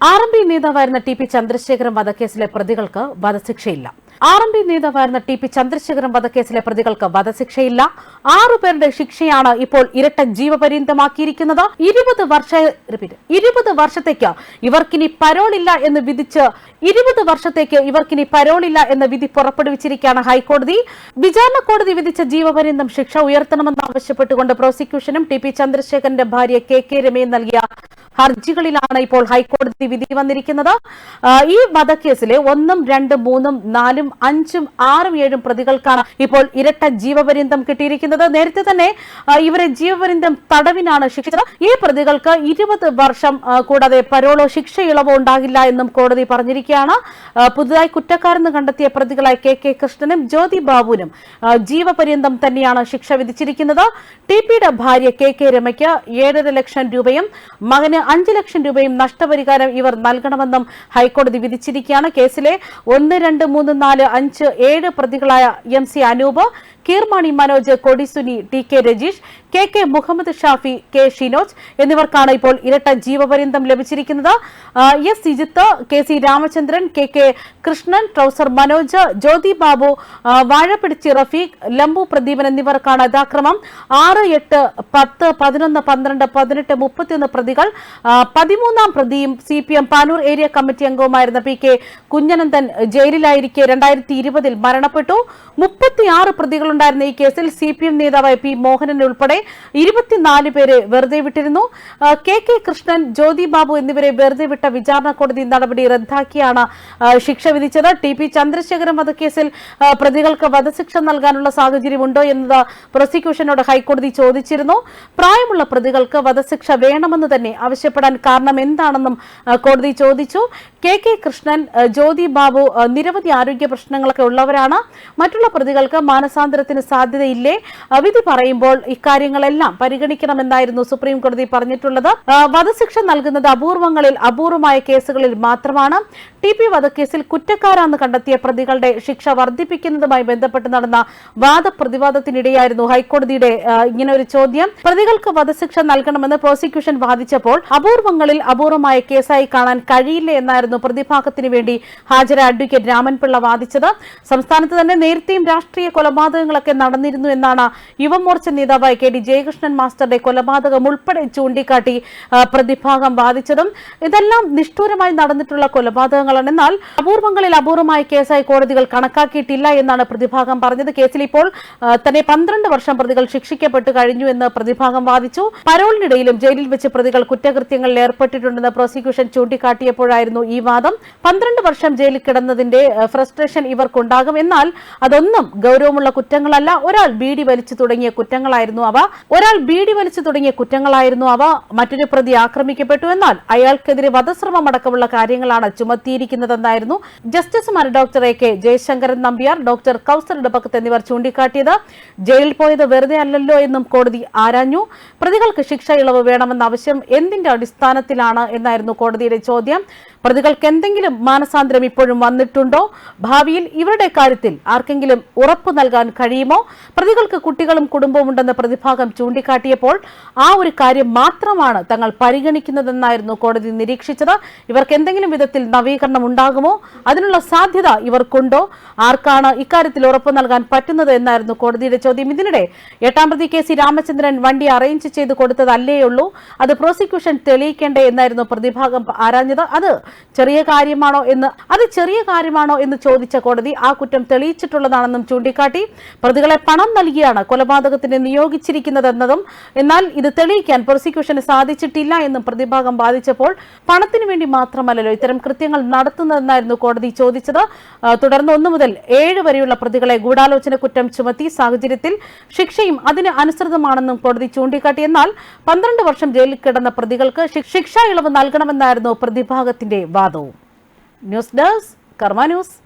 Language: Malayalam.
ആർ എം പി നേതാവായിരുന്ന ടി പി ചന്ദ്രശേഖരൻ വധക്കേസിലെ പ്രതികൾക്ക് വധശിക്ഷയില്ല. ആർ എം പി നേതാവായിരുന്ന ടി പി ചന്ദ്രശേഖരൻ വധക്കേസിലെ പ്രതികൾക്ക് വധശിക്ഷയില്ല. ആറു പേരുടെ ശിക്ഷയാണ് ഇപ്പോൾ ഇരട്ട ജീവപര്യന്തമാക്കിയിരിക്കുന്നത്. ഇരുപത് വർഷ. ഇരുപത് വർഷത്തേക്ക് ഇവർക്കിനി പരോളില്ല എന്ന് വിധിച്ച് ഇരുപത് വർഷത്തേക്ക് ഇവർക്കിനി പരോളില്ല എന്ന വിധി പുറപ്പെടുവിച്ചിരിക്കുകയാണ് ഹൈക്കോടതി. വിചാരണ കോടതി വിധിച്ച ജീവപര്യന്തം ശിക്ഷ ഉയർത്തണമെന്ന് ആവശ്യപ്പെട്ടുകൊണ്ട് പ്രോസിക്യൂഷനും ടി പി ചന്ദ്രശേഖരന്റെ ഭാര്യ കെ കെ രമയും നൽകിയ ഹർജികളിലാണ് ഇപ്പോൾ ഹൈക്കോടതി വിധി വന്നിരിക്കുന്നത്. ഈ വധക്കേസിലെ ഒന്നും രണ്ടും മൂന്നും നാലും അഞ്ചും ആറും ഏഴും പ്രതികൾക്കാണ് ഇപ്പോൾ ഇരട്ട ജീവപര്യന്തം കിട്ടിയിരിക്കുന്നത്. നേരത്തെ തന്നെ ഇവരെ ജീവപര്യന്തം തടവിനാണ് ശിക്ഷിച്ചത്. ഈ പ്രതികൾക്ക് ഇരുപത് വർഷം കൂടാതെ പരോളോ ശിക്ഷ ഇളവോ ഉണ്ടാകില്ല എന്നും കോടതി പറഞ്ഞിരിക്കുകയാണ്. പുതുതായി കുറ്റക്കാരെന്ന് കണ്ടെത്തിയ പ്രതികളായ കെ കെ കൃഷ്ണനും ജ്യോതി ബാബുവിനും ജീവപര്യന്തം തന്നെയാണ് ശിക്ഷ വിധിച്ചിരിക്കുന്നത്. ടി പിയുടെ ഭാര്യ കെ കെ രമയ്ക്ക് ഏഴര ലക്ഷം രൂപയും മകന് അഞ്ച് ലക്ഷം രൂപയും നഷ്ടപരിഹാരം ഇവർ നൽകണമെന്നും ഹൈക്കോടതി വിധിച്ചിരിക്കുകയാണ്. കേസിലെ ഒന്ന് രണ്ട് മൂന്ന് നാല് അഞ്ച് ഏഴ് പ്രതികളായ M C Anoop Kirmani Manoj Kodi Suni T K Rajeesh K K Muhammed Shafi K Shinoj എന്നിവർക്കാണ് ഇപ്പോൾ ഇരട്ട ജീവപര്യന്തം ലഭിച്ചിരിക്കുന്നത്. S Sijith K C Ramachandran K K Krishnan trouser Manoj Jyothi Babu വാഴപ്പിടിച്ചി Rafeeq Lambu Pradeepan എന്നിവർക്കാണ് യഥാക്രമം ആറ് എട്ട് പത്ത് പതിനൊന്ന് പന്ത്രണ്ട് പതിനെട്ട് മുപ്പത്തിയൊന്ന് പ്രതികൾ പതിമൂന്നാം പ്രതിയും C P M Panoor area committee അംഗവുമായിരുന്ന P K Kunhanandan ജയിലിലായിരിക്കെ രണ്ടായിരത്തി ഇരുപതിൽ മരണപ്പെട്ടു. മുപ്പത്തിയാറ് പ്രതികളുണ്ടായിരുന്ന ഈ കേസിൽ സി പി എം നേതാവ് പി മോഹനൻ ഉൾപ്പെടെ ഇരുപത്തിനാല് പേരെ വെറുതെ വിട്ടിരുന്നു. കെ കെ കൃഷ്ണൻ ജ്യോതി ബാബു എന്നിവരെ വെറുതെ വിട്ട വിചാരണ കോടതി നടപടി റദ്ദാക്കിയാണ് ശിക്ഷ വിധിച്ചത്. ടി പി ചന്ദ്രശേഖരൻ വധക്കേസിൽ പ്രതികൾക്ക് വധശിക്ഷ നൽകാനുള്ള സാഹചര്യമുണ്ടോ എന്നത് പ്രോസിക്യൂഷനോട് ഹൈക്കോടതി ചോദിച്ചിരുന്നു. പ്രായമുള്ള പ്രതികൾക്ക് വധശിക്ഷ വേണമെന്ന് തന്നെ ആവശ്യപ്പെടാൻ കാരണം എന്താണെന്നും കോടതി ചോദിച്ചു. കെ കെ കൃഷ്ണൻ ജ്യോതി ബാബു നിരവധി ആരോഗ്യ പ്രശ്നങ്ങളൊക്കെ ഉള്ളവരാണ്. മറ്റുള്ള പ്രതികൾക്ക് മാനസാന്തരത്തിന് സാധ്യതയില്ലേ? ആ, വിധി പറയുമ്പോൾ ഇക്കാര്യങ്ങളെല്ലാം പരിഗണിക്കണമെന്നായിരുന്നു സുപ്രീം കോടതി പറഞ്ഞിട്ടുള്ളത് വധശിക്ഷ നൽകുന്നത് അപൂർവങ്ങളിൽ അപൂർവമായ കേസുകളിൽ മാത്രമാണ്. ടി പി വധക്കേസിൽ കുറ്റക്കാരാന്ന് കണ്ടെത്തിയ പ്രതികളുടെ ശിക്ഷ വർദ്ധിപ്പിക്കുന്നതുമായി ബന്ധപ്പെട്ട് നടന്ന വാദപ്രതിവാദത്തിനിടെയായിരുന്നു ഹൈക്കോടതിയുടെ ഇങ്ങനെ ഒരു ചോദ്യം. പ്രതികൾക്ക് വധശിക്ഷ നൽകണമെന്ന് പ്രോസിക്യൂഷൻ വാദിച്ചപ്പോൾ അപൂർവങ്ങളിൽ അപൂർവമായ കേസായി കാണാൻ കഴിയില്ല എന്നായിരുന്നു പ്രതിഭാഗത്തിന് വേണ്ടി ഹാജരായ അഡ്വക്കേറ്റ് രാമൻപിള്ള വാദിച്ചത്. സംസ്ഥാനത്ത് തന്നെ നേരത്തെയും രാഷ്ട്രീയ കൊലപാതകങ്ങളൊക്കെ നടന്നിരുന്നു എന്നാണ് യുവമോർച്ച നേതാവായ കെ ഡി ജയകൃഷ്ണൻ മാസ്റ്ററുടെ കൊലപാതകം ഉൾപ്പെടെ ചൂണ്ടിക്കാട്ടി പ്രതിഭാഗം വാദിച്ചതും ഇതെല്ലാം നിഷ്ഠൂരമായി നടന്നിട്ടുള്ള കൊലപാതകങ്ങളാണ്. എന്നാൽ അപൂർവങ്ങളിൽ അപൂർവമായ കേസായി കോടതികൾ കണക്കാക്കിയിട്ടില്ല എന്നാണ് പ്രതിഭാഗം പറഞ്ഞത്. കേസിൽ ഇപ്പോൾ തന്നെ പന്ത്രണ്ട് വർഷം പ്രതികൾ ശിക്ഷിക്കപ്പെട്ടു കഴിഞ്ഞു എന്ന് പ്രതിഭാഗം വാദിച്ചു. പരോളിനിടയിലും ജയിലിൽ വെച്ച് പ്രതികൾ കുറ്റകൃത്യങ്ങളിൽ ഏർപ്പെട്ടിട്ടുണ്ടെന്ന് പ്രോസിക്യൂഷൻ ചൂണ്ടിക്കാട്ടിയപ്പോഴായിരുന്നു ഈ വാദം. പന്ത്രണ്ട് വർഷം ജയിലിൽ കിടന്നതിന്റെ ഫ്രസ്ട്രേഷൻ ഇവർക്കുണ്ടാകും. എന്നാൽ അതൊന്നും ഗൗരവമുള്ള കുറ്റങ്ങളല്ല ഒരാൾ ബീഡി വലിച്ചു തുടങ്ങിയ കുറ്റങ്ങളായിരുന്നു അവ. ഒരാൾ ബീഡി വലിച്ചു തുടങ്ങിയ കുറ്റങ്ങളായിരുന്നു അവ. മറ്റൊരു പ്രതി ആക്രമിക്കപ്പെട്ടു എന്നാൽ അയാൾക്കെതിരെ വധശ്രമം അടക്കമുള്ള കാര്യങ്ങളാണ് ചുമത്തിയിരിക്കുന്നതെന്നായിരുന്നു ജസ്റ്റിസുമാർ doctor A K Jayasankaran Nambiar doctor Kauser Edappagath എന്നിവർ ചൂണ്ടിക്കാട്ടിയത്. ജയിലിൽ പോയത് വെറുതെ അല്ലല്ലോ എന്നും കോടതി ആരാഞ്ഞു. പ്രതികൾക്ക് ശിക്ഷ ഇളവ് വേണമെന്ന ആവശ്യം എന്തിന്റെ അടിസ്ഥാനത്തിലാണ് എന്നായിരുന്നു കോടതിയുടെ ചോദ്യം. പ്രതികൾക്ക് എന്തെങ്കിലും മാനസാന്തരം ഇപ്പോഴും വന്നിട്ടുണ്ടോ? ഭാവിയിൽ ഇവരുടെ കാര്യത്തിൽ ആർക്കെങ്കിലും ഉറപ്പ് നൽകാൻ കഴിയുമോ? പ്രതികൾക്ക് കുട്ടികളും കുടുംബവും ഉണ്ടെന്ന് പ്രതിഭാഗം ചൂണ്ടിക്കാട്ടിയപ്പോൾ ആ ഒരു കാര്യം മാത്രമാണ് തങ്ങൾ പരിഗണിക്കുന്നതെന്നായിരുന്നു കോടതി നിരീക്ഷിച്ചത്. ഇവർക്ക് എന്തെങ്കിലും വിധത്തിൽ നവീകരണം ഉണ്ടാകുമോ? അതിനുള്ള സാധ്യത ഇവർക്കുണ്ടോ? ആർക്കാണ് ഇക്കാര്യത്തിൽ ഉറപ്പ് നൽകാൻ പറ്റുന്നത് എന്നായിരുന്നു കോടതിയുടെ ചോദ്യം. ഇതിനിടെ എട്ടാം പ്രതി കെ സി രാമചന്ദ്രൻ വണ്ടി അറേഞ്ച് ചെയ്ത് കൊടുത്തതല്ലേയുള്ളൂ. അത് പ്രോസിക്യൂഷൻ തെളിയിക്കേണ്ടേ എന്നായിരുന്നു പ്രതിഭാഗം ആരാഞ്ഞത്. അത് ചെറിയ കാര്യമാണോ എന്ന് അത് ചെറിയ കാര്യമാണോ എന്ന് ചോദിച്ച കോടതി ആ കുറ്റം തെളിയിച്ചിട്ടുള്ളതാണെന്നും ചൂണ്ടിക്കാട്ടി. പ്രതികളെ പണം നൽകിയാണ് കൊലപാതകത്തിന് നിയോഗിച്ചിരിക്കുന്നതെന്നതും എന്നാൽ ഇത് തെളിയിക്കാൻ പ്രോസിക്യൂഷന് സാധിച്ചിട്ടില്ല എന്നും പ്രതിഭാഗം വാദിച്ചപ്പോൾ പണത്തിനു വേണ്ടി മാത്രമല്ലല്ലോ ഇത്തരം കൃത്യങ്ങൾ നടത്തുന്നതെന്നായിരുന്നു കോടതി ചോദിച്ചത്. തുടർന്ന് ഒന്നു മുതൽ ഏഴ് വരെയുള്ള പ്രതികളെ ഗൂഢാലോചന കുറ്റം ചുമത്തി സാഹചര്യത്തിൽ ശിക്ഷയും അതിന് അനുസൃതമാണെന്നും കോടതി ചൂണ്ടിക്കാട്ടി. എന്നാൽ പന്ത്രണ്ട് വർഷം ജയിലിൽ കിടന്ന പ്രതികൾക്ക് ശിക്ഷ ഇളവ് നൽകണമെന്നായിരുന്നു പ്രതിഭാഗത്തിന്റെ വാദവും. News desk Karma news.